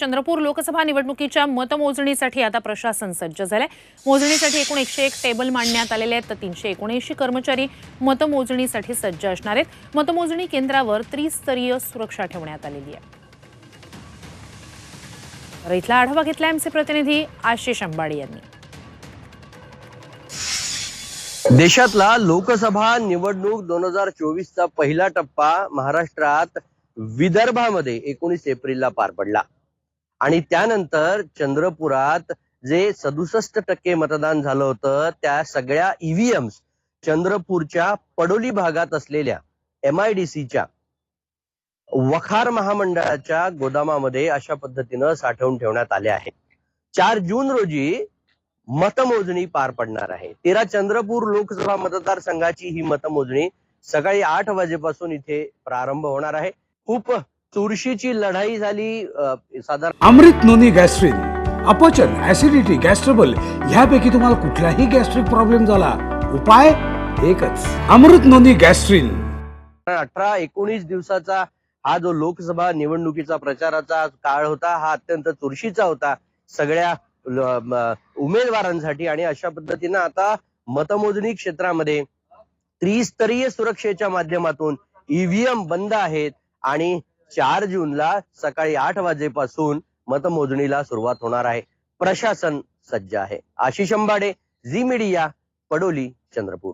चंद्रपूर लोकसभा निवडणुकीच्या मतमोजणीसाठी आता प्रशासन सज्ज झालंय. मोजणीसाठी एकूण एकशे एक टेबल मांडण्यात आलेले आहेत तर तीनशे एकोणऐंशी कर्मचारी मतमोजणीसाठी सज्ज असणार आहेत. मतमोजणी केंद्रावर त्रिस्तरीय सुरक्षा ठेवण्यात आलेली आहे. इथला आढावा घेतला आमचे प्रतिनिधी आशिष अंबाडी यांनी. देशातला लोकसभा निवडणूक दोन हजार चोवीसचा पहिला टप्पा महाराष्ट्रात विदर्भामध्ये एकोणीस एप्रिलला पार पडला. आणि त्यानंतर चंद्रपुरात जे सदुसष्ट टक्के मतदान झालं होतं त्या सगळ्या ईव्हीएम्स चंद्रपूरच्या पडोली भागात असलेल्या एम आय डी सीच्या वखार महामंडळाच्या गोदामामध्ये अशा पद्धतीनं साठवून ठेवण्यात आले आहे. चार जून रोजी मतमोजणी पार पडणार आहे. तेरा चंद्रपूर लोकसभा मतदारसंघाची ही मतमोजणी सकाळी आठ वाजेपासून इथे प्रारंभ होणार आहे. खूप चुरशीची लढाई झाली साधारण अमृत नोनी गॅस्ट्रिन अपचन ऍसिडिटी गॅस्ट्रबल ह्यापैकी तुम्हाला कुठलाही गॅस्ट्रिक प्रॉब्लेम झाला. उपाय एकच. Amrit Noni Gastrin. अठरा एकोणीस दिवसाचा हा जो लोकसभा निवडणुकीचा प्रचाराचा काळ होता हा अत्यंत चुरशीचा होता. सगळ्या उमेदवारांसाठी आणि अशा पद्धतीनं आता मतमोजणी क्षेत्रामध्ये त्रिस्तरीय सुरक्षेच्या माध्यमातून ईव्हीएम बंद आहेत आणि चार जूनला सकाळी आठ वाजेपासून मतमोजणीला सुरुवात होणार आहे. प्रशासन सज्ज आहे. Ashish Ambade Zee media Padoli Chandrapur.